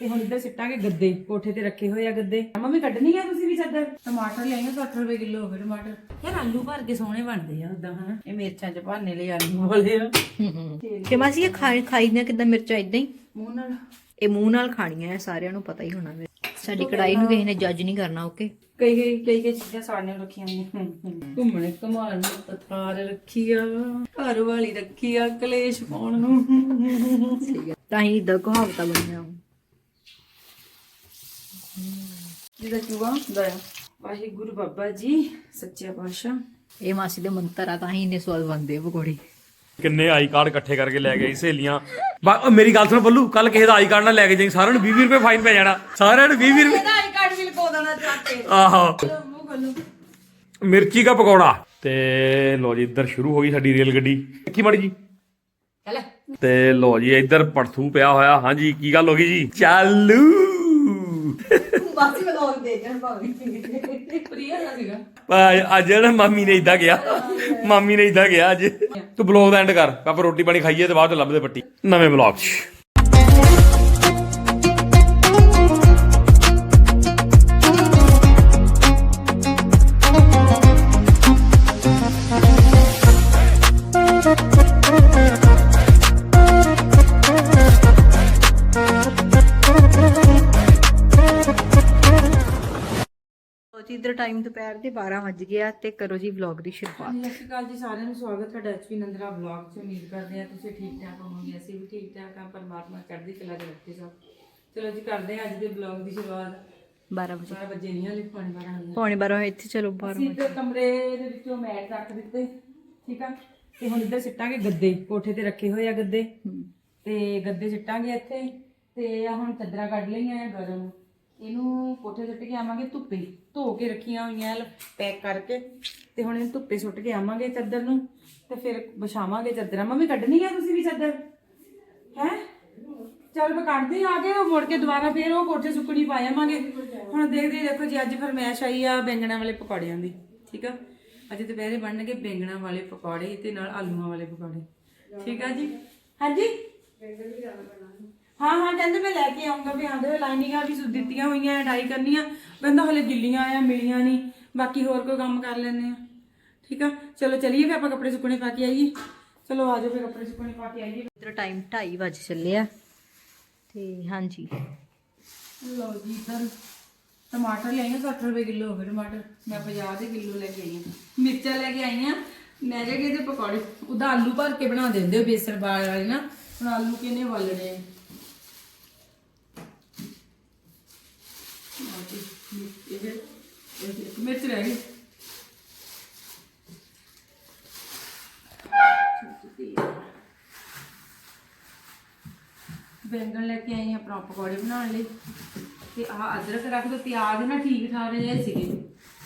ਤੇ ਹੁਣ ਇੱਧਰ ਸਿੱਟਾਂਗੇ ਗੱਦੇ ਕੋਠੇ ਤੇ ਰੱਖੇ ਹੋਏ ਆ ਗੱਦੇ। ਮੰਮੀ ਕੱਢਣੀ ਆ ਤੁਸੀਂ ਵੀ ਚੱਦਰ? ਟਮਾਟਰ ਲਿਆਈਆਂ 60 ਰੁਪਏ ਕਿਲੋ ਹੋ ਗਏ ਟਮਾਟਰ। ਯਾਰ ਆਲੂ ਭਰ ਕੇ ਸੋਹਣੇ ਬਣਦੇ ਆ ਉਦਾਂ ਹਨਾ? ਇਹ ਮਿਰਚਾਂ ਚ ਭਾਨੇ ਲਈ ਆਲੂ ਵਾਲੇ ਆ। ਕਿ ਮਾਸੀ ਇਹ ਖਾਈ ਖਾਈਦੀਆਂ ਕਿਦਾਂ ਮਿਰਚਾਂ ਇਦਾਂ ਹੀ? ਮੂੰਹ ਨਾਲ। ਇਹ ਮੂੰਹ ਨਾਲ ਖਾਣੀਆਂ ਹੈ ਸਾਰਿਆਂ ਨੂੰ ਪਤਾ ਹੀ ਹੋਣਾ ਵੇ ਸਾਡੀ ਕੜਾਈ ਨੂੰ ਕਿਸੇ ਨੇ ਜੱਜ ਨਹੀਂ ਕਰਨਾ ਓਕੇ? ਕਈ ਕਈ ਕਈ ਕਈ ਚੀਜ਼ਾਂ ਸਾੜੀਆਂ ਰੱਖੀਆਂ ਨੇ ਘੁੰਮਣੇ ਘਮਾਣ ਨੂੰ ਪਥਾਰ ਰੱਖੀ ਆ ਘਰ ਵਾਲੀ ਰੱਖੀ ਆ ਕਲੇਸ਼ ਪਾਉਣ ਨੂੰ। ਤਾਂ ਹੀ ਇਦਾਂ ਕਹਾਵਤਾਂ ਬਣੀਆਂ। ਜਿਹਦਾ ਚੂਹਾ ਹੁੰਦਾ ਆ? ਵਾਹਿਗੁਰੂ ਬਾਬਾ ਜੀ ਸੱਚਿਆ ਪਾਤਸ਼ਾਹ। ਇਹ ਮਾਸੀ ਦੇ ਮੰਤਰ ਆ ਤਾਂ ਹੀ ਇੰਨੇ ਸਵਾਦ ਬਣਦੇ ਪਕੌੜੇ। ਕਿੰਨੇ ਆਈ ਕਾਰਡ ਇਕੱਠੇ ਕਰਕੇ ਲੈ ਗਏ ਸਹੇਲੀਆਂ। ਮੇਰੀ ਗੱਲ ਸੁਣ ਬੱਲੂ ਕੱਲ ਕਿਸੇ ਦਾ ਆਈ ਕਾਰਡ ਨਾ ਲੈ ਕੇ ਜਾਈਂ ਸਾਰਿਆਂ ਨੂੰ 20 ਰੁਪਏ ਫਾਈਨ ਪੈ ਜਾਣਾ। ਸਾਰਿਆਂ ਨੂੰ 20 ਰੁਪਏ। ਆਈ ਕਾਰਡ ਵੀ ਲਗੋ ਦੇਣਾ ਚੱਕ ਕੇ? ਆਹੋ। ਮਿਰਚੀ ਦਾ ਪਕੌੜਾ। ਤੇ ਲੋ ਜੀ ਇੱਧਰ ਸ਼ੁਰੂ ਹੋ ਗਈ ਸਾਡੀ ਰੇਲ ਗੱਡੀ। ਕੀ ਮਾੜੀ ਜੀ। ਚੱਲ। ਤੇ ਲੋ ਜੀ ਇੱਧਰ ਪੜਥੂ ਪਿਆ ਹੋਇਆ। ਹਾਂਜੀ ਕੀ ਗੱਲ ਹੋ ਗਈ ਜੀ? ਚਾਲੂ। ਦੇ ਜਾਣ ਭਾਵੇਂ। ਪ੍ਰਿਆ ਦਾ ਸੀਗਾ। ਆ- ਅੱਜ ਨਾ ਮਾਮੀ ਨੇ ਇਦਾਂ ਗਿਆ ਮਾਮੀ ਨੇ ਇਦਾਂ ਗਿਆ ਅੱਜ। ਤੂੰ ਬਲੌਗ ਦਾ ਐਂਡ ਕਰ। ਆਪਾਂ ਰੋਟੀ ਪਾਣੀ ਖਾਈਏ ਤੇ ਬਾਅਦ ਚ ਲੱਭਦੇ ਪੱਟੀ। ਨਵੇਂ ਬਲੌਗ 'ਚ। ਇਧਰ ਟਾਈਮ ਦੁਪਹਿਰ ਦੇ 12 ਵੱਜ ਗਿਆ ਤੇ ਕਰੋ ਜੀ ਵਲੌਗ ਦੀ ਸ਼ੁਰੂਆਤ। ਸਤਿ ਸ਼੍ਰੀ ਅਕਾਲ ਜੀ ਸਾਰਿਆਂ ਨੂੰ ਸਵਾਗਤ ਹੈ ਤੁਹਾਡਾ ਐਚਪੀ ਨੰਦਰਾ ਵਲੌਗ 'ਚ। ਉਮੀਦ ਕਰਦੇ ਆ ਤੁਸੀਂ ਠੀਕ ਠਾਕ ਹੋਵੋਗੇ ਅਸੀਂ ਵੀ ਠੀਕ ਠਾਕ ਆ ਪਰਮਾਤਮਾ ਚੜ੍ਹਦੀ ਕਲਾ 'ਚ ਰੱਖੇ ਸਭ। ਚਲੋ ਜੀ ਕਰਦੇ ਆ ਅੱਜ ਦੇ ਵਲੌਗ ਦੀ ਸ਼ੁਰੂਆਤ। 12 ਵਜੇ। 12 ਵਜੇ ਨਹੀਂ ਹਲੇ ਪੌਣੇ 12 ਹੋਏ ਆ। ਪੌਣੇ 12 ਹੋਏ ਇੱਥੇ ਚਲੋ 12 ਅਸੀਂ ਤੇ ਕਮਰੇ ਦੇ ਵਿੱਚੋਂ ਮੈਟ ਰੱਖ ਦਿੱਤੇ ਠੀਕ ਆ? ਤੇ ਹੁਣ ਇੱਧਰ ਸਿੱਟਾਂਗੇ ਗੱਦੇ ਕੋਠੇ ਤੇ ਰੱਖੇ ਹੋਏ ਆ ਗੱਦੇ। ਤੇ ਗੱਦੇ ਸਿੱਟਾਂਗੇ ਇੱਥੇ। ਤੇ ਆ ਹੁਣ ਚੱਦਰਾਂ ਕੱਢ ਲਈਆਂ ਆ ਗਰਮ। ਇਹਨੂੰ ਕੋਠੇ ਸੁੱਟ ਕੇ ਆਵਾਂਗੇ ਧੁੱਪੇ, ਧੋ ਕੇ ਰੱਖੀਆਂ ਹੋਈਆਂ ਪੈਕ ਕਰਕੇ ਤੇ ਹੁਣ ਇਹਨੂੰ ਧੁੱਪੇ ਸੁੱਟ ਕੇ ਆਵਾਂਗੇ ਚੱਦਰ ਨੂੰ ਤੇ ਫਿਰ ਵਿਛਾਵਾਂਗੇ ਚੱਦਰਾਂ। ਮੰਮੀ, ਕੱਢਣੀ ਆ ਤੁਸੀਂ ਵੀ ਚੱਦਰ? ਹੈ? ਚੱਲ ਮੈਂ ਕੱਢਦੀ ਆ ਕੇ, ਉਹ ਮੁੜ ਕੇ ਦੁਬਾਰਾ ਫੇਰ ਉਹ ਕੋਠੇ ਸੁੱਕਣੀ ਪਾ ਜਾਵਾਂਗੇ ਹੁਣ ਦੇਖਦੇ ਦੇਖੋ ਜੀ, ਅੱਜ ਫਰਮੈਸ਼ ਆਈ ਆ ਬੈਂਗਣਾ ਵਾਲੇ ਪਕੌੜਿਆਂ ਦੀ, ਠੀਕ ਆ? ਅੱਜ ਦੁਪਹਿਰੇ ਬਣਨਗੇ ਬੈਂਗਣਾ ਵਾਲੇ ਪਕੌੜੇ ਤੇ ਨਾਲ ਆਲੂਆਂ ਵਾਲੇ ਪਕੌੜੇ, ਠੀਕ ਆ ਜੀ? ਹਾਂਜੀ? ਹਾਂ ਹਾਂ ਕਹਿੰਦੇ ਮੈਂ ਲੈ ਕੇ ਆਉਂਗਾ ਵੀ ਆਂਦੇ ਲਾਈਨਿੰਗਾਂ ਵੀ ਸੁ ਦਿੱਤੀਆਂ ਹੋਈਆਂ ਡਾਈ ਕਰਨੀਆਂ। ਕਹਿੰਦਾ ਹਲੇ ਗਿੱਲੀਆਂ ਆ ਮਿਲੀਆਂ ਨਹੀਂ ਬਾਕੀ ਹੋਰ ਕੋਈ ਕੰਮ ਕਰ ਲੈਣੇ ਆ। ਠੀਕ ਆ? ਚਲੋ ਚਲੀਏ ਫਿਰ ਆਪਾਂ ਕੱਪੜੇ ਸੁੱਕਣੇ ਪਾ ਕੇ ਆਈਏ। ਚਲੋ ਆਜੋ ਫਿਰ ਕੱਪੜੇ ਸੁੱਕਣੇ ਪਾ ਕੇ ਆਈਏ। ਇਧਰ ਟਾਈਮ 2:30 ਵਜ ਚੱਲਿਆ ਤੇ ਹਾਂਜੀ। ਲਓ ਜੀ ਇੱਧਰ ਟਮਾਟਰ ਲਿਆਈਆਂ 60 ਰੁਪਏ ਕਿਲੋ ਹੋ ਗਏ ਟਮਾਟਰ। ਮੈਂ 50 ਦੇ ਕਿਲੋ ਲੈ ਕੇ ਆਈ ਹਾਂ। ਮਿਰਚਾਂ ਲੈ ਕੇ ਆਈ ਹਾਂ। ਮੈਂ ਜੇ ਇਹਦੇ ਪਕੌੜੇ ਉਹਦਾ ਆਲੂ ਭਰ ਕੇ ਬਣਾ ਦਿੰਦੇ ਹੋ ਬਾਲ ਵਾਲੇ ਨਾ। ਹੁਣ ਆਲੂ ਕਿਨੇ ਵਾਲਣੇ ਆ ਆਹ ਜੀ, ਇਹ ਇਹ ਮਿਰਚ ਰਹਿ ਗਈ ਬੈਂਗਣ ਲੈ ਕੇ ਆਈ ਹਾਂ ਆਪਣਾ ਪਕੌੜੇ ਬਣਾਉਣ ਲਈ। ਤੇ ਆਹ ਅਦਰਕ ਰੱਖ ਦੋ ਪਿਆਜ਼ ਨਾ ਠੀਕ ਠਾਕ ਜਿਹੇ ਸੀਗੇ।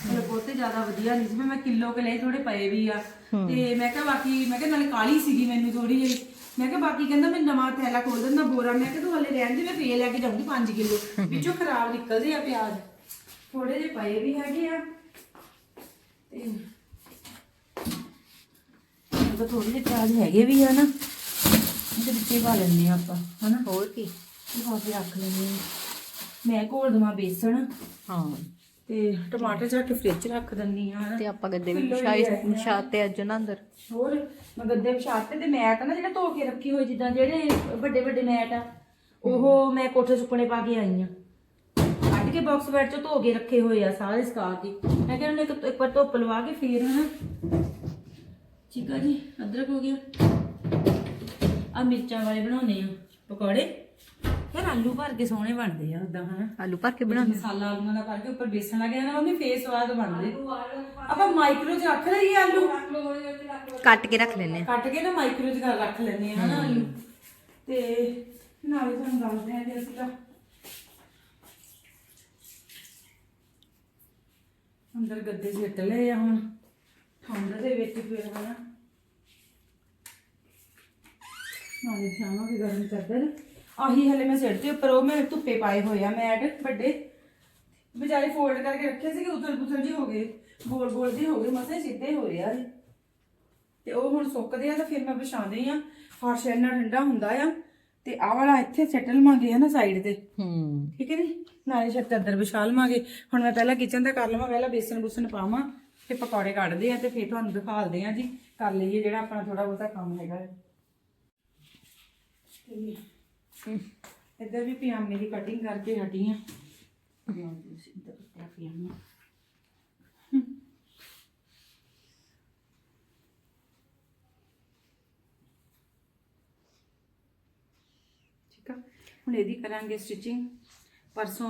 ਮਤਲਬ ਬਹੁਤੇ ਜ਼ਿਆਦਾ ਵਧੀਆ ਨਹੀਂ ਸੀ ਮੈਂ ਕਿਲੋ ਕੇ ਥੋੜੇ ਪਏ ਵੀ ਆ। ਤੇ ਮੈਂ ਕਿਹਾ ਬਾਕੀ ਮੈਂ ਕਿਹਾ ਨਾਲੇ ਕਾਲੀ ਸੀਗੀ ਮੈਨੂੰ ਥੋੜੀ ਜਿਹੀ। ਮੈਂ ਕਿਹਾ ਬਾਕੀ ਕਹਿੰਦਾ ਮੈਂ ਨਵਾਂ ਥੈਲਾ ਖੋਲ ਦਿੰਦਾ ਬੋਰਾ। ਮੈਂ ਕਿਹਾ ਤੂੰ ਹਲੇ ਰਹਿਣ ਦੇ ਮੈਂ ਫੇਰ ਲੈ ਕੇ ਜਾਊਂਗੀ 5 ਕਿਲੋ। ਵਿੱਚੋਂ ਖਰਾਬ ਨਿਕਲਦੇ ਆ ਪਿਆਜ਼। ਥੋੜੇ ਜਿਹੇ ਪਏ ਵੀ ਹੈਗੇ ਆ। ਤੇ ਉਹ ਥੋੜੇ ਜਿਹੇ ਪਿਆਜ਼ ਹੈਗੇ ਵੀ ਆ ਨਾ ਇਹਦੇ ਵਿੱਚ ਹੀ ਪਾ ਲੈਂਦੇ ਆ ਆਪਾਂ ਹਨਾ? ਹੋਰ ਕੀ? ਇਹ ਪਾ ਕੇ ਰੱਖ ਆ ਮੈਂ ਘੋਲ ਦਵਾਂ ਬੇਸਣ। ਹਾਂ। ਤੇ ਟਮਾਟਰ ਕੇ ਫ੍ਰਿਜ ਰੱਖ ਦਿੰਨੀ ਆ ਤੇ ਆਪਾਂ ਗੱਦੇ ਵੀ ਵਿਛਾਈ ਵਿਛਾਤੇ ਅੱਜ ਨਾ ਅੰਦਰ। ਹੋਰ ਮੈਂ ਗੱਦੇ ਵਿਛਾਤੇ ਤੇ ਮੈਟ ਆ ਨਾ ਜਿਹੜਾ ਧੋ ਕੇ ਰੱਖੀ ਹੋਈ ਜਿੱਦਾਂ ਜਿਹੜੇ ਵੱਡੇ ਵੱਡੇ ਮੈਟ ਆ ਉਹ ਮੈਂ ਕੋਠੇ ਸੁੱਕਣੇ ਪਾ ਕੇ ਆਈ ਆ ਕੇ ਬਾਕਸ ਬੈਡ 'ਚ ਧੋ ਕੇ ਰੱਖੇ ਹੋਏ ਆ ਸਾਰੇ ਸੁਕਾ ਕੇ ਮੈਂ ਕਿਹਾ ਉਹਨੇ ਇੱਕ ਇੱਕ ਵਾਰ ਧੁੱਪ ਲਵਾ ਕੇ ਫੇਰ ਹਨਾ? ਠੀਕ ਆ ਜੀ ਅਦਰਕ ਹੋ ਗਿਆ। ਆ ਮਿਰਚਾਂ ਵਾਲੇ ਬਣਾਉਣੇ ਆ ਪਕੌੜੇ। ਯਾਰ ਆਲੂ ਭਰ ਕੇ ਸੋਹਣੇ ਬਣਦੇ ਆ ਉਦਾਂ ਹਨਾ? ਆਲੂ ਭਰ ਕੇ ਬਣਾ ਮਸਾਲਾ ਆਲੂਆਂ ਦਾ ਕਰਕੇ ਉੱਪਰ ਬੇਸਣ ਲੱਗਿਆ ਨਾ ਮੰਮੀ ਫੇਸ ਸਵਾਦ ਬਣਦੇ ਆਪਾਂ ਮਾਈਕਰੋ 'ਚ ਰੱਖ ਲਈਏ ਆਲੂ। ਕੱਟ ਕੇ ਰੱਖ ਲੈਨੇ ਕੱਟ ਕੇ ਨਾ ਮਾਈਕਰੋ 'ਚ ਰੱਖ ਲੈਂਦੇ ਆ ਆਲੂ। ਤੇ ਨਾਲੇ ਤੁਹਾਨੂੰ ਦੱਸਦੇ ਆ ਕਿ ਅਸੀਂ ਤਾਂ ਅੰਦਰ ਗੱਦੇ ਸਿੱਟ ਲਏ ਆ ਹੁਣ। ਠੰਡ ਦੇ ਵਿੱਚ ਫਿਰ ਹਨਾ। ਨਾਲੇ ਖਾਵਾਂਗੇ ਗਰਮ ਚਾਦਰ। ਆਹੀ ਹਲੇ ਮੈਂ ਸਿੱਟ ਤੇ ਉੱਪਰ, ਉਹ ਮੈਂ ਧੁੱਪੇ ਪਾਏ ਹੋਏ ਆ ਮੈਟ ਵੱਡੇ। ਵਿਚਾਰੇ ਫੋਲਡ ਕਰਕੇ ਰੱਖੇ ਸੀ ਕਿ ਉਥਲ ਪੁਥਲ ਜੀ ਹੋ ਗਏ। ਗੋਲ ਗੋਲ ਜੀ ਹੋ ਗਏ, ਮਸੇ ਸਿੱਧੇ ਹੋ ਰਹੇ ਆ ਤੇ ਉਹ ਹੁਣ ਸੁੱਕਦੇ ਆ ਤਾਂ ਫਿਰ ਮੈਂ ਵਿਛਾਉਂਦੀ ਆ। ਫਰਸ਼ ਇੰਨਾ ਠੰਡਾ ਹੁੰਦਾ ਆ। ਤੇ ਆਹ ਵਾਲਾ ਇੱਥੇ ਸੈਟ ਲਵਾਂਗੇ ਹੈ ਨਾ ਸਾਈਡ ਤੇ। ਹੂੰ। ਠੀਕ ਹੈ ਨੀ ਨਾਲੇ ਛੱਤ ਅੰਦਰ ਵਿਛਾ ਲਵਾਂਗੇ ਹੁਣ ਮੈਂ ਪਹਿਲਾਂ ਕਿਚਨ ਦਾ ਕਰ ਲਵਾਂ ਪਹਿਲਾਂ ਬੇਸਨ ਬੁਸਨ ਪਾਵਾਂ ਤੇ ਪਕੌੜੇ ਕੱਢਦੇ ਆ ਤੇ ਫਿਰ ਤੁਹਾਨੂੰ ਦਿਖਾਲਦੇ ਆ ਜੀ। ਕਰ ਲਈਏ ਜਿਹੜਾ ਆਪਣਾ ਥੋੜਾ ਬਹੁਤਾ ਕੰਮ ਹੈਗਾ। ਇੱਧਰ ਵੀ ਪਜਾਮੇ ਦੀ ਕਟਿੰਗ ਕਰਕੇ ਹਟੀ ਆ। ਇੱਧਰ ਪਿਆ ਪਜਾਮਾ ਠੀਕ ਆ ਹੁਣ ਇਹਦੀ ਕਰਾਂਗੇ ਸਟਿਚਿੰਗ ਪਰਸੋਂ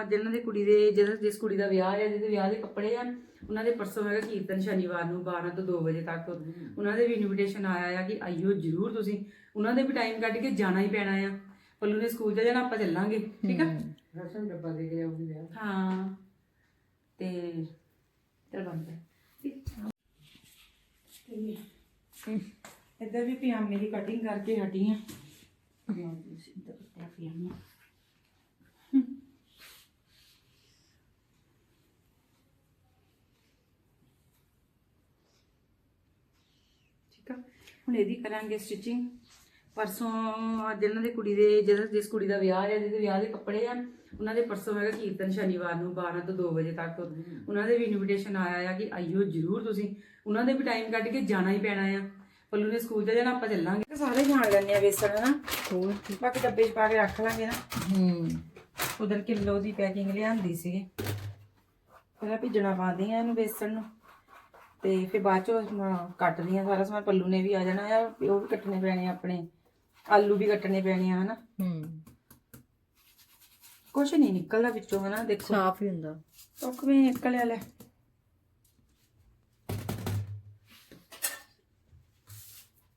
ਅੱਜ ਇਹਨਾਂ ਦੀ ਕੁੜੀ ਦੇ ਜਿਸ ਜਿਸ ਕੁੜੀ ਦਾ ਵਿਆਹ ਹੈ ਜਿਹਦੇ ਵਿਆਹ ਦੇ ਕੱਪੜੇ ਆ ਉਹਨਾਂ ਦੇ ਪਰਸੋਂ ਹੈਗਾ ਕੀਰਤਨ ਸ਼ਨੀਵਾਰ ਨੂੰ 12 ਤੋਂ 2 ਵਜੇ ਤੱਕ। ਉਹਨਾਂ ਦੇ ਵੀ ਇਨਵੀਟੇਸ਼ਨ ਆਇਆ ਆ ਕਿ ਆਈਓ ਜਰੂਰ ਤੁਸੀਂ। ਉਹਨਾਂ ਦੇ ਵੀ ਟਾਈਮ ਕੱਢ ਕੇ ਜਾਣਾ ਹੀ ਪੈਣਾ ਆ। ਪੱਲੂ ਨੇ ਸਕੂਲ ਜਾਣਾ ਆਪਾਂ ਚੱਲਾਂਗੇ ਠੀਕ ਆ? ਰਸਮ ਡੱਬਾ ਦੇ ਕੇ ਆਉਂਦੀ ਵਿਆਹ ਹਾਂ ਤੇ ਚਲ ਬੰਦ ਤੇ ਇੱਧਰ ਵੀ ਪਜਾਮੇ ਦੀ ਕਟਿੰਗ ਕਰਕੇ ਹਟੀ ਆ। ਠੀਕ ਆ? ਹੁਣ ਇਹਦੀ ਕਰਾਂਗੇ ਸਟਿਚਿੰਗ ਪਰਸੋਂ ਅੱਜ ਇਹਨਾਂ ਦੀ ਕੁੜੀ ਦੇ ਜਿਸ ਜਿਸ ਕੁੜੀ ਦਾ ਵਿਆਹ ਹੈ ਜਿਹਦੇ ਵਿਆਹ ਦੇ ਕੱਪੜੇ ਆ ਉਹਨਾਂ ਦੇ ਪਰਸੋਂ ਹੈਗਾ ਕੀਰਤਨ ਸ਼ਨੀਵਾਰ ਨੂੰ 12 ਤੋਂ 2 ਵਜੇ ਤੱਕ। ਉਹਨਾਂ ਦੇ ਵੀ ਇਨਵੀਟੇਸ਼ਨ ਆਇਆ ਆ ਕਿ ਆਈਓ ਜਰੂਰ ਤੁਸੀਂ। ਉਹਨਾਂ ਦੇ ਵੀ ਟਾਈਮ ਕੱਢ ਕੇ ਜਾਣਾ ਹੀ ਪੈਣਾ ਆ। ਪੱਲੂ ਨੇ ਸਕੂਲ 'ਚ ਜਾਣਾ ਆਪਾਂ ਚੱਲਾਂਗੇ। ਸਾਰੇ ਜਾਣ ਲੈਣੇ ਆ ਵੇਸਣ ਨਾ ਹੋਰ ਬਾਕੀ ਡੱਬੇ 'ਚ ਪਾ ਕੇ ਰੱਖ ਲਾਂਗੇ ਨਾ। ਹੂੰ। ਉਧਰ ਕਿਲੋ ਦੀ ਪੈਕਿੰਗ ਲਿਆਂਦੀ ਸੀਗੀ। ਪਹਿਲਾਂ ਭਿੱਜਣਾ ਪਾਉਂਦੀ ਆ ਇਹਨੂੰ ਬੇਸਣ ਨੂੰ। ਤੇ ਫਿਰ ਬਾਅਦ ਚੋਂ ਕੱਟਦੀ ਆ ਸਾਰਾ ਸਮਾਨ। ਪੱਲੂ ਨੇ ਵੀ ਆ ਜਾਣਾ ਆ ਉਹ ਵੀ ਕੱਟਣੇ ਪੈਣੇ ਆ ਆਪਣੇ। ਆਲੂ ਵੀ ਕੱਟਣੇ ਪੈਣੇ ਆ ਹਨਾ? ਹੂੰ। ਕੁਛ ਨਹੀਂ ਨਿਕਲਦਾ ਵਿੱਚੋਂ ਹਨਾ? ਦੇਖੋ। ਸਾਫ਼ ਹੀ ਹੁੰਦਾ। ਟੁੱਕ ਵੀ ਨਿਕਲਿਆ ਲੈ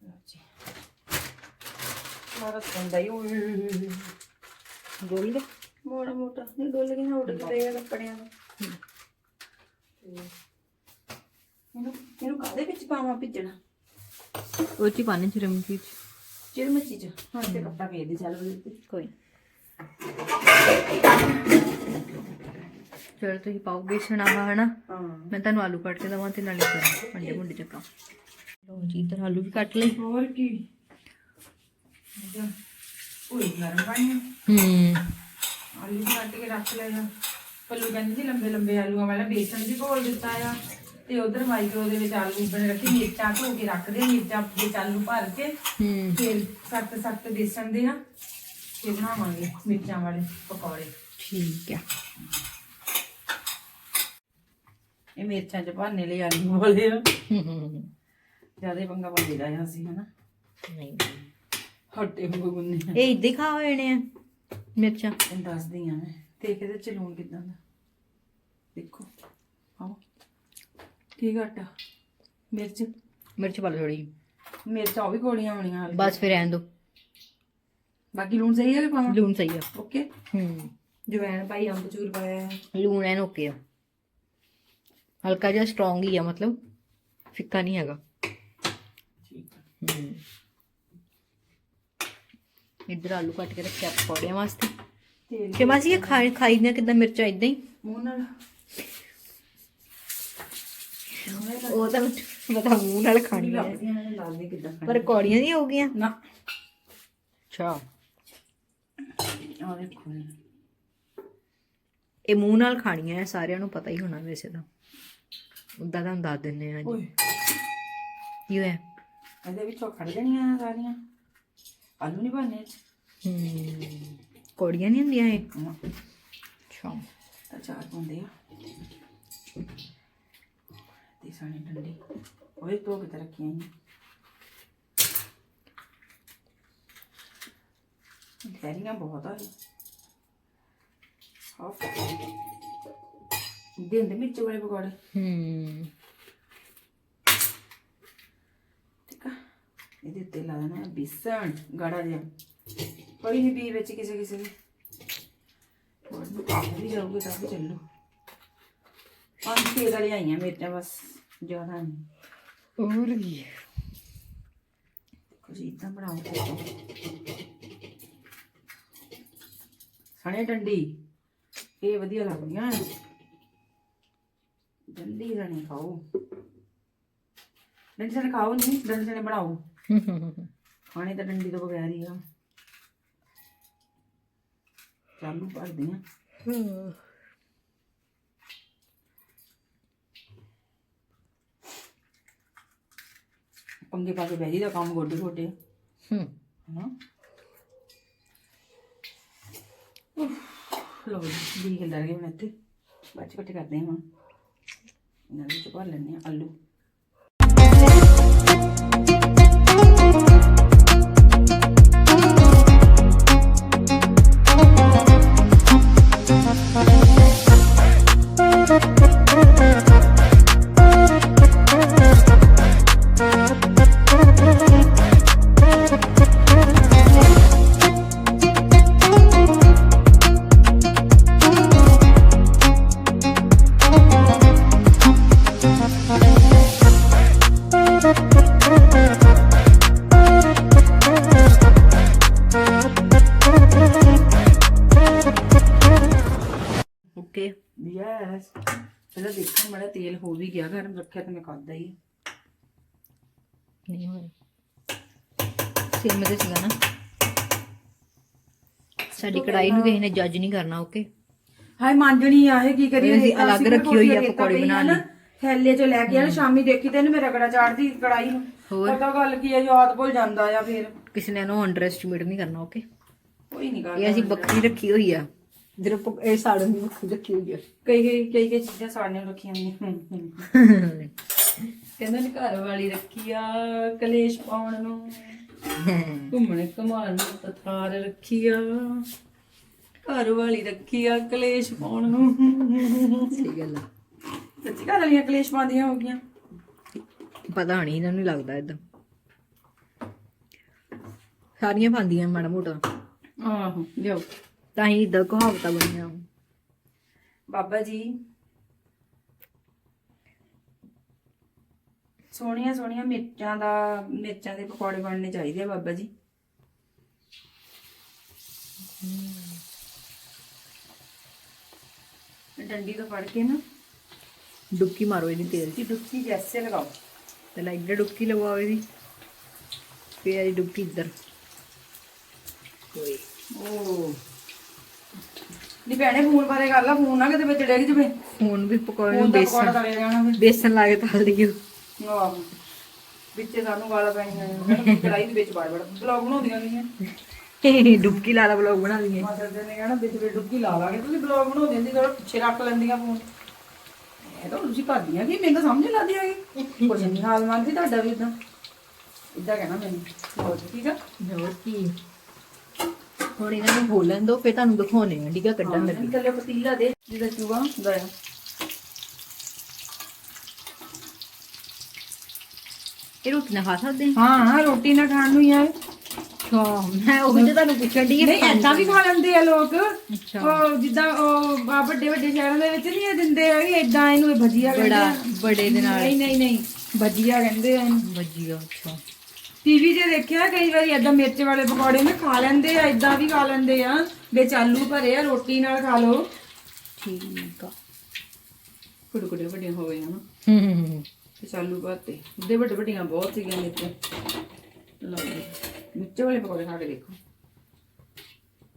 ਲਓ ਜੀ। ਸੰਦਾ ਹੀ ਗੋਲ ਦੇ। ਮੋੜਾ ਮੋਟਾ ਨਹੀਂ ਡੁੱਲ ਗਿਆ ਉੱਡ ਗਿਆ ਕੱਪੜਿਆਂ ਨੂੰ। ਤੇ ਇਹਨੂੰ ਇਹਨੂੰ ਕਾਦੇ ਵਿੱਚ ਪਾਵਾਂ ਭਿੱਜਣਾ? ਉਹ ਚ ਹੀ ਪਾਣੇ ਚ। ਚ। ਤੇ ਕੱਪੜਾ ਵੇਚ ਦੇ ਚੱਲ ਉਹਦੇ ਉੱਤੇ ਕੋਈ ਚਲ ਤੁਸੀਂ ਪਾਓ ਬੇਸਣ ਆਹ ਹਨਾ? ਹਾਂ। ਮੈਂ ਤੁਹਾਨੂੰ ਆਲੂ ਕੱਟ ਕੇ ਦਵਾਂ ਤੇ ਨਾਲੇ ਕਰਾਂ ਅੰਡੇ ਮੁੰਡੇ ਚੱਕਾਂ ਲਓ ਜੀ ਇਧਰ ਆਲੂ ਵੀ ਕੱਟ ਲਈ ਹੋਰ ਕੀ? ਉਹ ਗਰਮ ਪਾਣੀ ਹੂੰ। ਆਲੂ ਵੀ ਕੱਟ ਕੇ ਰੱਖ ਲਿਆ ਪੱਲੂ ਕਹਿੰਦੀ ਸੀ ਲੰਬੇ ਲੰਬੇ ਆਲੂਆਂ ਵਾਲਾ ਬੇਸਣ ਵੀ ਘੋਲ ਦਿੱਤਾ ਆ। ਤੇ ਉਧਰ ਮਾਈਕਰੋ ਦੇ ਵਿੱਚ ਆਲੂ ਬਣ ਰੱਖੇ ਮਿਰਚਾਂ ਧੋ ਕੇ ਰੱਖਦੇ ਮਿਰਚਾਂ ਵਿੱਚ ਆਲੂ ਭਰ ਕੇ। ਹੂੰ। ਫਿਰ ਸਖਤ ਸਖਤ ਬੇਸਣ ਦੇ ਨਾ ਤੇ ਬਣਾਵਾਂਗੇ ਮਿਰਚਾਂ ਵਾਲੇ ਪਕੌੜੇ। ਠੀਕ ਆ। ਇਹ ਮਿਰਚਾਂ ਚ ਭਾਨੇ ਲਈ ਆਲੂ ਵਾਲੇ ਆ। ਜ਼ਿਆਦਾ ਪੰਗਾ ਪਾਉਂਦੇ ਰਿਹਾ ਸੀ ਹਨਾ। ਨਹੀਂ। ਹੱਟੇ ਵਾਂਗੂ ਗੁੰਨੇ। ਇਹ ਇੱਦਾਂ ਹੀ ਖਾ ਹੋਏ ਨੇ ਮਿਰਚਾਂ। ਤੈਨੂੰ ਦੱਸਦੀ ਆ ਮੈਂ। ਦੇਖ ਇਹਦੇ ਚ ਲੂਣ ਕਿਦਾਂ ਦਾ। ਦੇਖੋ। ਆਓ। ਕੀ ਘਟਾ ਮਿਰਚ। ਮਿਰਚ ਪਾ ਲਓ ਥੋੜੀ ਮਿਰਚਾਂ ਉਹ ਵੀ ਗੋਲੀਆਂ ਹੋਣੀਆਂ ਹਾਲੇ। ਬਸ ਫਿਰ ਰਹਿਣ ਦੋ। ਬਾਕੀ ਲੂਣ ਸਹੀ ਹੈ ਕਿ ਪਾਵਾਂ? ਲੂਣ ਸਹੀ ਆ। ਓਕੇ। ਹੂੰ। ਜਵੈਣ ਪਾਈ ਅੰਬ ਚੂਰ ਪਾਇਆ ਹੈ। ਲੂਣ ਐਨ ਓਕੇ ਆ। ਹਲਕਾ ਜਿਹਾ ਸਟਰੋਂਗ ਹੀ ਆ ਮਤਲਬ ਫਿੱਕਾ ਨਹੀਂ ਹੈਗਾ। ਠੀਕ ਆ। ਹੂੰ। ਇੱਧਰ ਆਲੂ ਕੱਟ ਕੇ ਰੱਖਿਆ ਪਕੌੜਿਆਂ ਵਾਸਤੇ। ਕਿ ਮਾਸੀ ਇਹ ਖਾਈ ਖਾਈ ਦੀਆਂ ਕਿਦਾਂ ਮਿਰਚਾਂ ਇਦਾਂ ਹੀ? ਮੂੰਹ ਨਾਲ। ਉਹ ਤਾਂ ਪਤਾ ਮੂੰਹ ਨਾਲ ਖਾਣੀ ਆ। ਲੱਗਦੀਆਂ ਨੇ ਲਾਲ ਨਹੀਂ ਕਿਦਾਂ ਪਰ ਕੌੜੀਆਂ ਨਹੀਂ ਹੋ ਗਈਆਂ। ਨਾ। ਅੱਛਾ। ਆ ਦੇਖੋ ਇਹ। ਮੂੰਹ ਨਾਲ ਖਾਣੀਆਂ ਹੈ ਸਾਰਿਆਂ ਨੂੰ ਪਤਾ ਹੀ ਹੋਣਾ ਵੈਸੇ ਤਾਂ। ਉਦਾਂ ਤਾਂ ਦੱਸ ਦਿੰਨੇ ਆ ਜੀ। ਕੀ ਹੋਇਆ? ਇਹਦੇ ਵਿੱਚੋਂ ਖੜ ਜਾਣੀਆਂ ਸਾਰੀਆਂ। ਆਲੂ ਨਹੀਂ ਬਣਨੇ। ਹੂੰ ਕੌੜੀਆਂ ਨਹੀਂ ਹੁੰਦੀਆਂ ਇਹ? ਅੱਛਾ। ਅਚਾਰ ਪਾਉਂਦੇ ਆ। ਤੇ ਸਾਣੀ ਡੰਡੀ। ਉਹ ਤਾਂ ਰੱਖੀਆਂ ਨੇ ਧੈਰੀਆਂ ਬਹੁਤ ਆ। ਸਾਫ਼ ਦਿੰਦੇ ਮਿਰਚ ਵਾਲੇ ਪਕੌੜੇ। ਹੂੰ। ਠੀਕ ਆ। ਇਹਦੇ ਉੱਤੇ ਲਾ ਦੇਣਾ ਬੇਸਣ ਗਾੜਾ ਜਿਹਾ। ਕੋਈ ਨਹੀਂ ਪੀ ਵਿੱਚ ਕਿਸੇ ਕਿਸੇ ਦੇ। ਵੀ ਜਾਊਗੇ ਤਾਂ ਵੀ ਚੱਲੂ। ਪੰਜ ਛੇ ਗਲੇ ਆਈਆਂ ਮਿਰਚਾਂ ਬਸ ਜ਼ਿਆਦਾ ਨਹੀਂ। ਹੋਰ ਵੀ ਕੁਝ ਇਦਾਂ ਬਣਾਓ ਸਣੇ ਡੰਡੀ ਇਹ ਵਧੀਆ ਲੱਗਦੀਆਂ। ਡੰਡੀ ਸਣੇ ਖਾਓ। ਡੰਡੀ ਸਣੇ ਖਾਓ ਨਹੀਂ ਡੰਡੀ ਸਣੇ ਬਣਾਓ। ਖਾਣੇ ਤਾਂ ਡੰਡੀ ਤੋਂ ਬਗੈਰ ਹੀ ਆ। ਚਾਲੂ ਭਰਦੇ ਆ ਪੰਗੇ ਪਾ ਕੇ ਬਹਿ ਜੀ ਦਾ ਕੰਮ ਗੋਡੇ ਗੋਡੇ। ਹੂੰ। ਉਫ਼, ਲਓ ਜੀ ਵੀ ਹਿੱਲ ਗਏ ਹੁਣ ਇੱਥੇ। ਬਾਅਦ ਚ ਇਕੱਠੇ ਕਰਦੇ ਹਾਂ ਹੁਣ। ਇਹਨਾਂ ਵਿੱਚ ਭਰ ਲੈਣੇ ਆ ਆਲੂ। ਓਕੇ ਯੈਸ ਪਹਿਲਾਂ ਦੇਖਾਂ ਬੜਾ ਤੇਲ ਹੋ ਵੀ ਗਿਆ ਗਰਮ ਰੱਖਿਆ ਤਾਂ ਮੈਂ ਖਾਦਾ ਹੀ। ਨਹੀਂ ਹੋਇਆ। ਸਿਮ ਤੇ ਸੀਗਾ ਨਾ। ਸਾਡੀ ਕੜਾਈ ਨੂੰ ਕਿਸੇ ਨੇ ਜੱਜ ਨਹੀਂ ਕਰਨਾ ਓਕੇ ਹਾਏ ਮਾਂਜਣੀ ਆ ਇਹ ਕੀ ਕਰੀਏ? ਅਸੀਂ ਅਲੱਗ ਰੱਖੀ ਹੋਈ ਆ ਪਕੌੜੇ ਬਣਾਉਣ ਲਈ। ਥੈਲੇ ਚੋਂ ਲੈ ਕੇ ਆਣਾ ਸ਼ਾਮੀ ਦੇਖੀ ਤੇ ਇਹਨੂੰ ਮੇਰਾ ਕੜਾ ਚਾੜਦੀ ਕੜਾਈ ਨੂੰ। ਹੋਰ? ਪਤਾ ਗੱਲ ਕੀ ਹੈ ਯਾਦ ਭੁੱਲ ਜਾਂਦਾ ਆ ਫਿਰ। ਕਿਸੇ ਨੇ ਇਹਨੂੰ ਅੰਡਰ ਐਸਟੀਮੇਟ ਨਹੀਂ ਕਰਨਾ ਓਕੇ ਕੋਈ ਨਹੀਂ ਇਹ ਕਰਦਾ ਅਸੀਂ ਬੱਕਰੀ ਰੱਖੀ ਹੋਈ ਆ। ਜਦੋਂ ਇਹ ਸਾੜਨ ਦੀ ਬੱਕਰੀ ਰੱਖੀ ਹੋਈ ਆ। ਕਈ ਕਈ ਕਈ ਕਈ ਚੀਜ਼ਾਂ ਸਾੜਨੇ ਰੱਖੀਆਂ ਨੇ। ਕਹਿੰਦੇ ਨੇ ਘਰ ਵਾਲੀ ਰੱਖੀ ਆ ਕਲੇਸ਼ ਪਾਉਣ ਨੂੰ। ਘੁੰਮਣੇ ਘਮਾਣ ਨੂੰ ਤਥਾਰ ਰੱਖੀ ਆ। ਘਰ ਵਾਲੀ ਰੱਖੀ ਆ ਕਲੇਸ਼ ਪਾਉਣ ਨੂੰ। ਸਹੀ ਗੱਲ ਆ। ਸੱਚੀ ਘਰ ਵਾਲੀਆਂ ਕਲੇਸ਼ ਪਾਉਂਦੀਆਂ ਹੋ ਗਈਆਂ। ਪਤਾ ਨਹੀਂ ਇਹਨਾਂ ਨੂੰ ਲੱਗਦਾ ਇਦਾਂ ਸਾਰੀਆਂ ਪਾਉਂਦੀਆਂ ਮਾੜਾ ਮੋਟਾ। ਆਹੋ ਲਿਓ ਤਾਂ ਹੀ ਇਦਾਂ ਕਹਾਵਤਾਂ ਬਣੀਆਂ। ਬਾਬਾ ਜੀ ਸੋਹਣੀਆਂ ਸੋਹਣੀਆਂ ਮਿਰਚਾਂ ਦਾ ਮਿਰਚਾਂ ਦੇ ਪਕੌੜੇ ਬਣਨੇ ਚਾਹੀਦੇ ਆ ਬਾਬਾ ਜੀ। ਡੰਡੀ ਤੋਂ ਫੜ ਕੇ ਨਾ ਡੁਬਕੀ ਮਾਰੋ ਇਹਦੀ ਤੇਲ ਕਿ ਡੁੱਕੀ ਜੈਸੇ ਲਗਾਓ। ਪਹਿਲਾਂ ਇੱਧਰ ਡੁਬਕੀ ਲਗਵਾਓ ਇਹਦੀ ਫਿਰ ਇਹਦੀ ਡੁਬਕੀ ਇੱਧਰ। ਓਏ ਓ ਨੀ ਭੈਣੇ ਫੋਨ ਬਾਰੇ ਗੱਲ ਆ ਫੋਨ ਨਾ ਕਿਤੇ ਵਿੱਚ ਡਿੱਗ ਜਵੇ। ਹੁਣ ਵੀ ਪਕੌੜੇ ਫੋਨ ਨੂੰ ਦਾ ਪਕੌੜਾ ਬੇਸਨ ਤਲੇ ਜਾਣਾ ਫਿਰ। ਬੇਸਨ ਲਾ ਕੇ ਤਲ ਦਿਓ ਆਹੋ। ਵਿੱਚੇ ਸਾਨੂੰ ਵਾਲਾ ਪੈਣੀਆਂ ਨੇ। ਕੜਾਈ ਦੇ ਵਿੱਚ ਬਾੜ ਬਾੜ ਬਲੌਗ ਬਣਾਉਂਦੀਆਂ ਨਹੀਂ ਡੁਬਕੀ ਲਾ ਲਾ ਬਲੌਗ ਬਣਾ ਲਈਏ। ਮਾਤਾ ਜੀ ਨੇ ਕਹਿਣਾ ਵਿੱਚ ਵਿੱਚ ਡੁੱਬਕੀ ਲਾ ਲਾਂਗੇ। ਤੁਸੀਂ ਬਲੌਗ ਬਣਾਉਂਦੇ ਸੀ ਥੋੜਾ ਪਿੱਛੇ ਰੱਖ ਲੈਂਦੀਆਂ ਫੋਨ। ਇਹ ਤਾਂ ਤੁਸੀਂ ਕਰਦੀਆਂ ਕੀ? ਮੈਨੂੰ ਤਾਂ ਸਮਝ ਨੀ ਲੱਗਦੀ ਹੈਗੀ। ਕੁਝ ਨਹੀਂ ਹਾਲ ਮੰਨਦੀ ਤੁਹਾਡਾ ਵੀ ਇਦਾਂ ਇਦਾਂ ਕਹਿਣਾ ਮੈਨੂੰ। ਹੋਰ ਠੀਕ ਆ? ਹੋਰ ਕੀ? ਹੁਣ ਇਹਨਾਂ ਨੂੰ ਬੋਲਣ ਦੋ ਫਿਰ ਤੁਹਾਨੂੰ ਦਿਖਾਉਣੇ ਆ ਆ ਕੱਢਣ ਲੱਗੇ। ਨਿਕਲਿਆ ਪਤੀਲਾ ਦੇ ਜਿਹਦਾ ਚੂਹਾ ਹੁੰਦਾ ਆ। ਇਹ ਰੋਟੀ ਨਾ ਖਾ ਸਕਦੇ ਹਾਂ ਹਾਂ ਰੋਟੀ ਨਾ ਖਾਣ ਨੂੰ ਯਾਰ ਅੱਛਾ ਮੈਂ ਉਹ ਤੇ ਤੁਹਾਨੂੰ ਪੁੱਛਣ ਦੀ ਨਹੀਂ ਏਦਾਂ ਵੀ ਖਾ ਲੈਂਦੇ ਆ ਲੋਕ। ਉਹ ਜਿੱਦਾਂ ਉਹ ਆ ਵੱਡੇ ਵੱਡੇ ਸ਼ਹਿਰਾਂ ਦੇ ਵਿੱਚ ਨਹੀਂ ਇਹ ਦਿੰਦੇ ਹੈਗੇ ਏਦਾਂ ਇਹਨੂੰ ਇਹ ਭਜੀਆ ਕਹਿੰਦੇ ਬੜਾ ਆ। ਬੜੇ ਦੇ ਨਾਲ। ਨਹੀਂ ਨਹੀਂ ਨਹੀਂ ਭਜੀਆ ਕਹਿੰਦੇ ਆ। ਇਹਨੂੰ ਵੱਜੀਆ ਅੱਛਾ। ਟੀਵੀ 'ਤੇ ਦੇਖਿਆ ਕਈ ਵਾਰੀ ਏਦਾਂ ਮਿਰਚ ਵਾਲੇ ਪਕੌੜੇ ਨਾ ਖਾ ਲੈਂਦੇ ਆ ਏਦਾਂ ਵੀ ਖਾ ਲੈਂਦੇ ਆ। ਵਿੱਚ ਆਲੂ ਭਰੇ ਆ ਰੋਟੀ ਨਾਲ ਖਾ ਲਓ। ਠੀਕ ਆ। ਕੁੜਕੁੜੇ ਵੱਡੇ ਹੋ ਗਏ ਹਨ ਹੂੰ ਹੂੰ, ਹੂੰ। ਵਿੱਚ ਆਲੂ ਭਰਤੇ। ਉੱਦੇ ਵੱਡੇ ਵੱਡੀਆਂ ਬਹੁਤ ਸੀਗੀਆਂ ਮਿਰਚ। ਲਓ ਜੀ ਮਿਰਚ ਵਾਲੇ ਪਕੌੜੇ ਖਾ ਕੇ ਦੇਖੋ।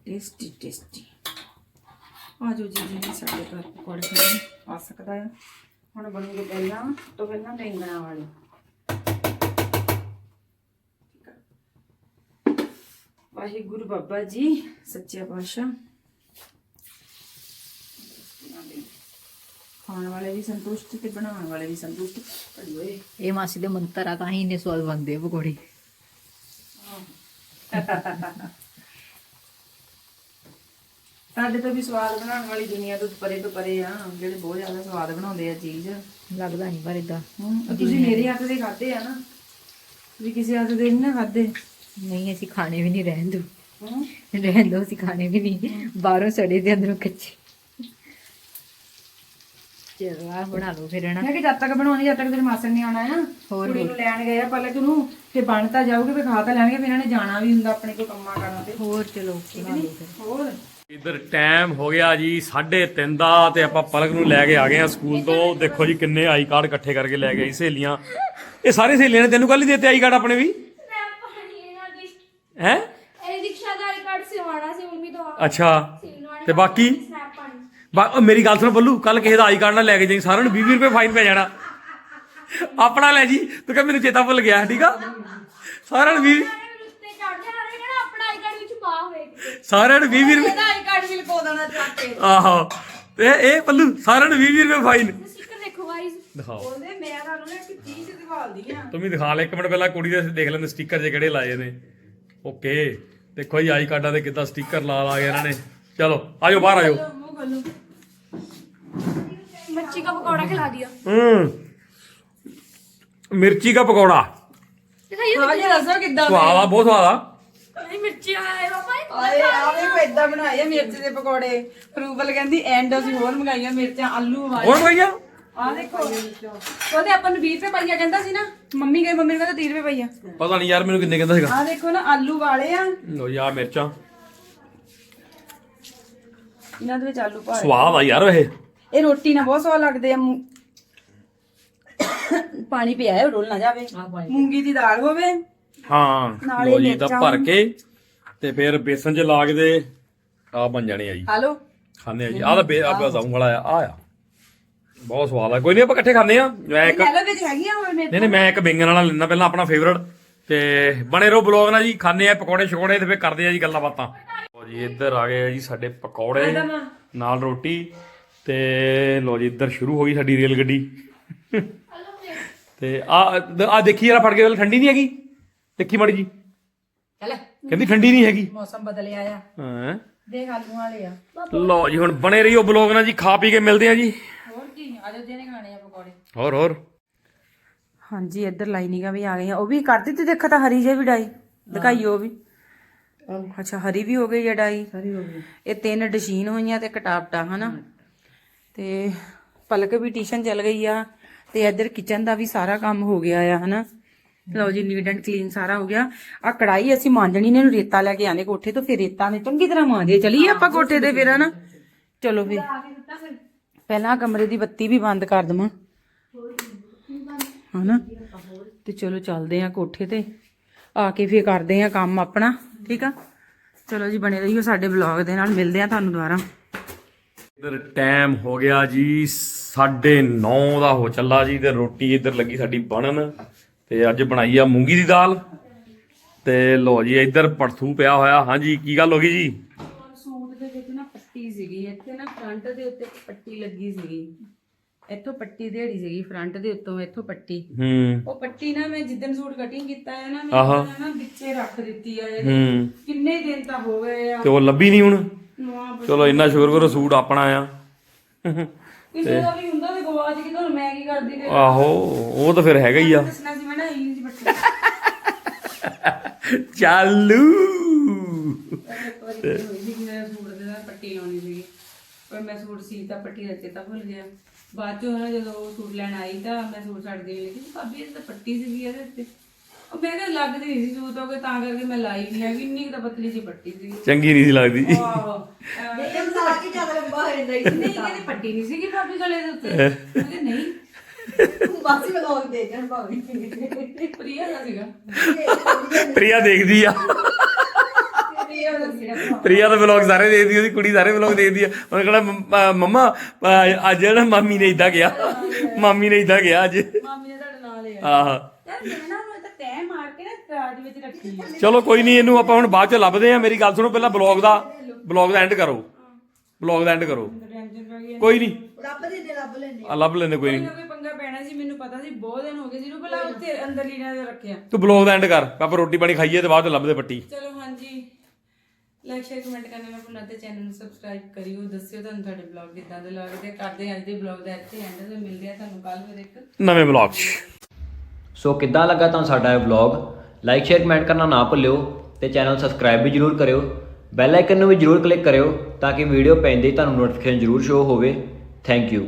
Tasty tasty. ਆਜੋ ਜੀ ਜੀ ਸਾਡੇ ਘਰ ਪਕੌੜੇ ਖਾਣ ਆ ਸਕਦਾ ਹੈ ਹੁਣ ਬਣੂਗੇ ਪਹਿਲਾਂ ਤੋਂ ਪਹਿਲਾਂ ਬੈਂਗਣਾ ਵਾਲੇ। ਵਾਹਿਗੁਰੂ ਬਾਬਾ ਜੀ ਸੱਚਿਆ ਪਾਤਸ਼ਾਹ। ਖਾਣ ਵਾਲੇ ਵੀ ਸੰਤੁਸ਼ਟ ਤੇ ਬਣਾਉਣ ਵਾਲੇ ਵੀ ਸੰਤੁਸ਼ਟ। ਇਹ ਮਾਸੀ ਦੇ ਮੰਤਰ ਆ ਤਾਂ ਹੀ ਇੰਨੇ ਸਵਾਦ ਬਣਦੇ ਆ ਪਕੌੜੇ। ਸਾਡੇ ਤੋਂ ਵੀ ਸਵਾਦ ਬਣਾਉਣ ਵਾਲੀ ਦੁਨੀਆ ਤੋਂ ਪਰੇ ਤੋਂ ਪਰੇ ਆ ਜਿਹੜੇ ਬਹੁਤ ਜ਼ਿਆਦਾ ਸਵਾਦ ਬਣਾਉਂਦੇ ਆ ਚੀਜ਼। ਲੱਗਦਾ ਨਹੀਂ ਪਰ ਇਦਾਂ ਤੁਸੀਂ ਮੇਰੇ ਹੱਥ ਦੇ ਖਾਦੇ ਆ ਨਾ। ਤੁਸੀਂ ਕਿਸੇ ਹੱਥ ਦੇ ਨਹੀਂ ਨਾ ਖਾਦੇ ਨਹੀਂ ਅਸੀਂ ਖਾਣੇ ਵੀ ਨਹੀਂ ਰਹਿਣ ਦੋ। ਰਹਿਣ ਦੋ ਅਸੀਂ ਖਾਣੇ ਵੀ ਨਹੀਂ। ਬਾਹਰੋਂ ਸੜੇ ਤੇ ਅੰਦਰੋਂ ਕੱਚੇ। ਚਲੋ ਆ ਬਣਾ ਲਓ ਫਿਰ ਹਨਾ। ਮੈਂ ਕਿ ਜਦ ਤੱਕ ਬਣਾਉਣੀ ਜਦ ਤੱਕ ਤੇਰੇ ਮਾਸੜ ਨਹੀਂ ਆਉਣਾ ਆ। ਹੋਰ ਕੁੜੀ ਨੂੰ ਲੈਣ ਗਏ ਆ ਪਲਕ ਨੂੰ ਤੇ ਬਣ ਤਾਂ ਜਾਊਗੀ ਵੀ ਖਾ ਤਾਂ ਲੈਣਗੇ ਫਿਰ ਇਹਨਾਂ ਨੇ ਜਾਣਾ ਵੀ ਹੁੰਦਾ ਆਪਣੇ ਕੋਈ ਕੰਮਾਂ ਕਰਨਾ ਤੇ। ਹੋਰ ਚਲੋ ਬਣਾ ਲਓ ਫਿਰ। ਹੋਰ? ਇਧਰ ਟਾਈਮ ਹੋ ਗਿਆ ਜੀ 3:30 ਦਾ ਤੇ ਆਪਾਂ ਪਲਕ ਨੂੰ ਲੈ ਕੇ ਆ ਗਏ ਆ ਸਕੂਲ ਤੋਂ। ਦੇਖੋ ਜੀ ਕਿੰਨੇ ਆਈ ਕਾਰਡ ਇਕੱਠੇ ਕਰਕੇ ਲੈ ਗਏ ਸਹੇਲੀਆਂ। ਇਹ ਸਾਰੇ ਸਹੇਲੀਆਂ ਨੇ ਤੈਨੂੰ ਕੱਲ ਹੀ ਦਿੱਤੇ ਆਈ ਕਾਰਡ ਆਪਣੇ ਵੀ? ਦੀ ਹੈ? ਇਹ ਰਿਕਸ਼ਾ ਦਾ ਕਾਰਡ ਸਿਵਾਣਾ ਸੀ ਮੰਮੀ ਤੋਂ ਅੱਛਾ। ਤੇ ਬਾਕੀ? ਬਾ- ਉਹ ਮੇਰੀ ਗੱਲ ਸੁਣ ਬੱਲੂ ਕੱਲ ਕਿਸੇ ਦਾ ਆਈ ਕਾਰਡ ਨਾ ਲੈ ਕੇ ਜਾਈ ਸਾਰਿਆਂ ਨੂੰ 20 ਰੁਪਏ ਫਾਈਨ ਪੈ ਜਾਣਾ। ਆਪਣਾ ਲੈ ਜੀ ਤੂੰ ਕਹ ਮੈਨੂੰ ਚੇਤਾ ਭੁੱਲ ਗਿਆ ਠੀਕ ਆ? ਸਾਰਿਆਂ ਨੂੰ 20 ਉੱਤੇ ਚੜ ਜਾ ਰਹੇ ਕਿਹੜਾ ਆਪਣਾ ਆਈ ਕਾਰਡ ਵਿੱਚ ਪਾ ਹੋਵੇ ਕਿਤੇ ਸਾਰਿਆਂ ਨੂੰ 20 ਰੁਪਏ ਇਹਦਾ ਆਈ ਕਾਰਡ ਵੀ ਲਕੋ ਦੇਣਾ ਚੱਕ ਕੇ। ਆਹੋ। ਤੇ ਇਹ ਬੱਲੂ ਸਾਰਿਆਂ ਨੂੰ 20 ਰੁਪਏ ਫਾਈਨ। ਸਟicker ਦੇਖੋ ਗਾਇਸ ਦਿਖਾਓ। ਉਹਦੇ ਮੈਂ ਤੁਹਾਨੂੰ ਨਾ ਇੱਕ ਚੀਜ਼ ਦਿਖਾਲਦੀ ਆ। ਤੂੰ ਵੀ ਦਿਖਾ ਲੈ ਇੱਕ ਮਿੰਟ ਪਹਿਲਾਂ ਕੁੜੀ ਦੇ ਦੇਖ ਲੈਂਦੇ ਸਟicker ਜੇ ਕਿਹੜੇ ਲਾਏ ਨੇ। ਓਕੇ। ਦੇਖੋ ਜੀ ਆਈ ਕਾਰਡਾਂ ਦੇ ਕਿੱਦਾਂ ਸਟicker ਲਾ ਲਾ ਕੇ ਇਹਨਾਂ ਨੇ। ਚਲੋ ਆਜੋ ਬਾਹਰ ਆਜੋ। ਮੱਛੀ ਦਾ ਪਕੌੜਾ ਖਿਲਾ ਦਿਆ ਹੂੰ। ਮਿਰਚੀ ਦਾ ਪਕੌੜਾ। ਹਾਂ ਜੀ ਦੱਸੋ ਕਿੱਦਾਂ ਸਵਾਦ ਆ ਬਹੁਤ ਸਵਾਦ ਆ। ਨਹੀਂ ਮਿਰਚੀ ਆਏ ਪਾਪਾ ਆਏ ਆ ਵੇਖੋ ਇਦਾਂ ਬਣਾਏ ਆ ਮਿਰਚ ਦੇ ਪਕੌੜੇ। ਫਰੂਬਲ ਕਹਿੰਦੀ ਐਂਡ ਅਸੀਂ ਹੋਰ ਮੰਗਾਈਆਂ ਮਿਰਚਾਂ ਆਲੂ ਵਾਲੀ। ਹੋਰ ਭਈਆ ਆ ਦੇਖੋ। ਉਹਦੇ ਆਪਾਂ ਨੂੰ 20 ਰੁਪਏ ਪਾਈਆ ਕਹਿੰਦਾ ਸੀ ਨਾ ਮੰਮੀ ਗਏ ਮੰਮੀ ਨੇ ਕਹਿੰਦਾ 30 ਰੁਪਏ ਪਾਈਆ ਪਤਾ ਨਹੀਂ ਯਾਰ ਮੈਨੂੰ ਕਿੰਨੇ ਕਹਿੰਦਾ ਸੀਗਾ। ਆ ਦੇਖੋ ਨਾ ਆਲੂ ਵਾਲੇ ਆ। ਲੋ ਯਾ ਮਿਰਚਾਂ। ਇਹਨਾਂ ਦੇ ਵਿੱਚ ਆਲੂ ਪਾ ਸਵਾਦ ਆ ਯਾਰ ਇਹ ਇਹ ਰੋਟੀ ਨਾਲ ਬਹੁਤ ਸਵਾਦ ਲੱਗਦੇ ਆ। ਮੂੰ- ਪਾਣੀ ਪਿਆ ਹੈ ਰੋਲ ਨਾ ਜਾਵੇ। ਮੂੰਗੀ ਦੀ ਦਾਲ ਹੋਵੇ। ਹਾਂ ਨਾਲੇ ਲੋ ਜੀ ਤਾਂ ਮਿਰਚਾਂ ਭਰ ਕੇ ਤੇ ਫਿਰ ਬੇਸਨ ਚ ਲਾ ਕੇ ਦੇ ਆ ਬਣ ਜਾਣੇ ਆ ਜੀ। ਆ ਲੋ ਖਾਣੇ ਆ ਜੀ। ਆ ਤਾਂ ਬੇ ਆ ਬਜ਼ਾਉਂ ਵਾਲਾ ਆ ਆ ਆ। ਬਹੁਤ ਸਵਾਦ ਆ। ਕੋਈ ਨਹੀਂ ਆਪਾਂ ਇਕੱਠੇ ਖਾਣੇ ਆ ਮੈਂ ਇੱਕ ਲੈ ਲੋ ਵਿੱਚ ਹੈਗੀਆਂ ਹੋਰ ਮੇਰੇ ਨਹੀਂ ਨਹੀਂ ਮੈਂ ਇੱਕ ਬੈਂਗਣ ਵਾਲਾ ਲੈਣਾ ਪਹਿਲਾਂ ਆਪਣਾ ਫੇਵਰਟ ਤੇ ਬਣੇ ਰਹੋ ਬਲੌਗ ਨਾਲ ਜੀ ਖਾਣੇ ਆ ਪਕੌੜੇ ਸ਼ਕੌੜੇ ਤੇ ਫਿਰ ਕਰਦੇ ਆ ਜੀ ਗੱਲਾਂ ਬਾਤਾਂ। ਲੋ ਜੀ ਇੱਧਰ ਆ ਗਏ ਆ ਜੀ ਸਾਡੇ ਪਕੌੜੇ ਨਾਲ ਰੋਟੀ ਤੇ ਲੋ ਜੀ ਇੱਧਰ ਸ਼ੁਰੂ ਹੋ ਗਈ ਸਾਡੀ ਰੇਲ ਗੱਡੀ। ਤੇ ਆ ਆ ਦੇਖੀ ਜਰਾ ਫੜ ਕੇ ਗੱਲ ਠੰਡੀ ਨਹੀਂ ਹੈਗੀ? ਦੇਖੀ ਮੜੀ ਜੀ। ਚੱਲ। ਕਹਿੰਦੀ ਠੰਡੀ ਨਹੀਂ ਹੈਗੀ। ਮੌਸਮ ਬਦਲਿਆ ਆ ਹਾਂ? ਦੇਖ ਆਲੂ ਵਾਲੇ ਆ। ਲੋ ਜੀ ਹੁਣ ਬਣੇ ਰਹੀਓ ਬਲੌਗ ਨਾਲ ਜੀ ਖਾ ਪੀ ਕੇ ਮਿਲਦੇ ਆ ਜੀ। ਕੀ ਆਜੋ ਜਿਹਨੇ ਖਾਣੇ ਆ ਪਕੌੜੇ। ਹੋਰ ਹੋਰ। ਹਾਂਜੀ ਇੱਧਰ ਲਾਈਨਿੰਗਾਂ ਵੀ ਆ ਗਈਆਂ ਉਹ ਵੀ ਕਰ ਦਿੱਤੀ ਦੇਖਾ ਤਾਂ ਹਰੀ ਜੇ ਵੀ ਡਾਈ। ਦਿਖਾਈ ਉਹ ਵੀ। ਅੱਛਾ ਹਰੀ ਵੀ ਹੋ ਗਈ ਹੈ ਡਾਈ? ਹਰੀ ਹੋ ਗਈ। ਇਹ ਤਿੰਨ ਡਸ਼ੀਨ ਹੋਈਆਂ ਤੇ ਕਟਾਪਟਾ ਹਨਾ? ਤੇ ਪਲਕ ਵੀ ਟਿਊਸ਼ਨ ਚਲ ਗਈ ਆ ਤੇ ਇੱਧਰ ਕਿਚਨ ਦਾ ਵੀ ਸਾਰਾ ਕੰਮ ਹੋ ਗਿਆ ਆ ਹਨਾ? ਲਓ ਜੀ ਨੀਟ ਐਂਡ ਕਲੀਨ ਸਾਰਾ ਹੋ ਗਿਆ। ਆ ਕੜਾਈ ਅਸੀਂ ਮਾਂਜਣੀ ਨੇ ਨੂੰ ਰੇਤਾ ਲੈ ਕੇ ਆਨੇ ਕੋਠੇ ਤੋਂ ਫਿਰ ਰੇਤਾ ਨੇ ਚੰਗੀ ਤਰ੍ਹਾਂ ਮਾਂਜੇ ਚਲੀਏ ਆਪਾਂ ਕੋਠੇ ਤੇ ਫਿਰ ਹਨਾ? ਚਲੋ ਫਿਰ। ਪਹਿਲਾਂ ਕਮਰੇ ਦੀ ਬੱਤੀ ਵੀ ਬੰਦ ਕਰ ਦਵਾਂ। ਹਨਾ? ਤੇ ਚਲੋ ਚੱਲਦੇ ਆ ਕੋਠੇ ਤੇ। ਆ ਕੇ ਫੇਰ ਕਰਦੇ ਆ ਕੰਮ ਆਪਣਾ, ਠੀਕ ਆ? ਚਲੋ ਜੀ, ਬਣੇ ਰਹੀਓ ਸਾਡੇ ਬਲੌਗ ਦੇ ਨਾਲ। ਮਿਲਦੇ ਆ ਤੁਹਾਨੂੰ ਦੁਬਾਰਾ। ਇੱਧਰ ਟਾਈਮ ਹੋ ਗਿਆ ਜੀ 9:30 ਦਾ ਹੋ ਚੱਲਾ ਜੀ। ਤੇ ਰੋਟੀ ਇੱਧਰ ਲੱਗੀ ਸਾਡੀ ਬਣਨ। ਤੇ ਅੱਜ ਬਣਾਈ ਆ ਮੂੰਗੀ ਦੀ ਦਾਲ। ਤੇ ਲੋ ਜੀ, ਇੱਧਰ ਪਰਥੂ ਪਿਆ ਹੋਇਆ। ਹਾਂਜੀ, ਕੀ ਗੱਲ ਹੋ ਗਈ ਜੀ? ਸੂਟ ਦੇ ਵਿੱਚ ਨਾ ਪੱਟੀ ਸੀਗੀ ਇੱਥੇ ਨਾ ਫਰੰਟ ਦੇ ਉੱਤੇ ਪੱਟੀ ਲੱਗੀ ਸੀਗੀ। ਇੱਥੋਂ ਪੱਟੀ ਦੇੜੀ ਸੀਗੀ ਫਰੰਟ ਦੇ ਉੱਤੋਂ ਇੱਥੋਂ ਪੱਟੀ। ਹੂੰ। ਉਹ ਪੱਟੀ ਨਾ ਮੈਂ ਜਿੱਦਣ ਸੂਟ ਕਟਿੰਗ ਕੀਤਾ ਹੈ ਨਾ ਆਹਾ। ਮੈਂ ਨਾ ਵਿੱਚੇ ਰੱਖ ਦਿੱਤੀ ਆ ਇਹ ਹੂੰ। ਕਿੰਨੇ ਦਿਨ ਤਾਂ ਹੋ ਗਏ ਆ। ਤੇ ਉਹ ਲੱਭੀ ਨਹੀਂ ਹੁਣ? ਨਵਾਂ ਚਲੋ ਇੰਨਾ ਸ਼ੁਕਰ ਕਰੋ ਸੂਟ ਆਪਣਾ ਆ। ਕਿਸੇ ਦਾ ਵੀ ਹੁੰਦਾ ਤੇ ਗਵਾਚ ਗਈ ਤਾਂ ਮੈਂ ਕੀ ਕਰਦੀ ਤੇ ਆਹੋ ਉਹ ਤਾਂ ਫਿਰ ਹੈਗਾ ਹੀ ਆ। ਦੱਸਣਾ ਸੀ ਮੈਂ ਨਾ ਇੰਜ ਪੱਟੀ ਚਾਲੂ ਇੱਕ ਵਾਰੀ ਕੀ ਹੋਈ ਸੀ ਕਿ ਮੈਂ ਸੂਟ ਦੇ ਨਾਲ ਪੱਟੀ ਲਾਉਣੀ ਸੀਗੀ। ਪਰ ਮੈਂ ਸੂਟ ਸੀ ਤਾਂ ਪੱਟੀ ਦਾ ਚੇਤਾ ਭੁੱਲ ਗਿਆ। ਬਾਅਦ ਚੋਂ ਨਾ ਜਦੋਂ ਉਹ ਸੂਟ ਲੈਣ ਆਈ ਤਾਂ ਮੈਂ ਸੂਟ ਛੱਡ ਦੇ ਲਈ ਕਿ ਭਾਬੀ ਇਹ ਤਾਂ ਪੱਟੀ ਸੀਗੀ ਇਹਦੇ ਉੱਤੇ। ਉਹ ਮੈਂ ਕਿਹਾ ਲੱਗਦੀ ਨਹੀਂ ਸੀ ਸੂਟ ਹੋ ਕੇ ਤਾਂ ਕਰਕੇ ਮੈਂ ਲਾਈ ਨਹੀਂ ਹੈਗੀ। ਇੰਨੀ ਕੁ ਤਾਂ ਪਤਲੀ ਜਿਹੀ ਪੱਟੀ ਸੀਗੀ। ਚੰਗੀ ਨਹੀਂ ਸੀ ਲੱਗਦੀ। ਆਹੋ ਇਹ ਤਾਂ ਕਿ ਜ਼ਿਆਦਾ ਲੰਬਾ ਹੋ ਜਾਂਦਾ ਨਹੀਂ ਕਹਿੰਦੇ ਪੱਟੀ ਨਹੀਂ ਸੀਗੀ ਭਾਬੀ ਗਲੇ ਦੇ ਉੱਤੇ। ਮੈਂ ਕਿਹਾ ਨਹੀਂ। ਬਾਸੀ ਵਲੋਗ ਦੇ ਜਾਣ ਭਾਵੇਂ। ਪ੍ਰਿਆ ਦਾ ਸੀਗਾ। ਪ੍ਰਿਆ ਦੇਖਦੀ ਆ। ਪ੍ਰਿਆ ਦਾ ਦਾ ਵਲੌਗ ਸਾਰੇ ਦੇਖਦੀ ਉਹਦੀ ਕੁੜੀ ਸਾਰੇ ਵਲੌਗ ਦੇਖਦੀ ਆ ਉਹਨੇ ਕਹਣਾ ਮੰਮਾ ਅੱਜ ਨਾ ਮਾਮੀ ਨੇ ਇਦਾਂ ਗਿਆ ਮਾਮੀ ਨੇ ਇਦਾਂ ਗਿਆ ਅੱਜ। ਮਾਮੀ ਨੇ ਤੁਹਾਡੇ ਨਾਲ ਲਿਆ ਆਹ। ਯਾਰ ਮੈਂ ਨਾ ਉਹ ਤਾਂ ਤੈਅ ਮਾਰ ਕੇ ਨਾ ਤਰਾਜ ਵਿੱਚ ਰੱਖੀ। ਆ ਚਲੋ ਕੋਈ ਨਹੀਂ ਇਹਨੂੰ ਆਪਾਂ ਹੁਣ ਬਾਅਦ ਚ ਲੱਭਦੇ ਆ। ਮੇਰੀ ਗੱਲ ਸੁਣੋ ਪਹਿਲਾਂ ਬਲੌਗ ਦਾ ਬਲੌਗ ਦਾ ਐਂਡ ਕਰੋ। ਬਲੌਗ ਦਾ ਐਂਡ ਕਰੋ। ਕੋਈ ਨਹੀਂ ਰੱਬ ਦੇ ਦੇ ਲੱਭ ਆ। ਲੱਭ ਲੈਂਦੇ ਕੋਈ ਨਹੀਂ ਕੋਈ ਪੰਗਾ ਪੈਣਾ ਸੀ ਮੈਨੂੰ ਪਤਾ ਸੀ ਬਹੁਤ ਦਿਨ ਹੋ ਗਏ ਸੀ ਨੂੰ ਭਲਾ ਉੱਥੇ ਅੰਦਰ ਲੀਨਾ ਦੇ ਰੱਖਿਆ। ਤੂੰ ਬਲੌਗ ਦਾ ਐਂਡ ਕਰ। ਆਪਾਂ ਰੋਟੀ ਪਾਣੀ ਖਾਈਏ ਤੇ ਬਾਅਦ ਚ ਲੱਭਦੇ ਪੱਟੀ। ਚਲੋ ਹਾਂਜੀ। ਲਾਈਕ ਸ਼ੇਅਰ ਕਮੈਂਟ ਕਰਨਾ ਨਾ ਭੁੱਲਣਾ ਤੇ ਚੈਨਲ ਨੂੰ ਸਬਸਕ੍ਰਾਈਬ ਕਰਿਓ। ਦੱਸਿਓ ਤੁਹਾਨੂੰ ਤੁਹਾਡੇ ਬਲੌਗ ਕਿੱਦਾਂ ਦੇ ਲੱਗਦੇ ਕਰਦੇ ਹਾਂ ਅੱਜ ਦੇ ਬਲੌਗ ਦਾ ਇੱਥੇ ਐਂਡ ਤੇ ਮਿਲਦੇ ਆ ਤੁਹਾਨੂੰ ਕੱਲ ਫਿਰ ਇੱਕ। ਨਵੇਂ ਬਲੌਗ 'ਚ। ਸੋ ਕਿੱਦਾਂ ਲੱਗਾ ਤੁਹਾਨੂੰ ਸਾਡਾ ਇਹ ਵਲੌਗ ਲਾਈਕ ਸ਼ੇਅਰ ਕਮੈਂਟ ਕਰਨਾ ਨਾ ਭੁੱਲਿਓ ਤੇ ਚੈਨਲ ਸਬਸਕ੍ਰਾਈਬ ਵੀ ਜਰੂਰ ਕਰਿਓ। ਬੈਲ ਆਈਕਨ ਨੂੰ ਵੀ ਜਰੂਰ ਕਲਿੱਕ ਕਰਿਓ ਤਾਂ ਕਿ ਵੀਡੀਓ ਪੈਂਦੇ ਹੀ ਤੁਹਾਨੂੰ ਨੋਟੀਫਿਕੇਸ਼ਨ ਜਰੂਰ ਸ਼ੋ ਹੋਵੇ। Thank you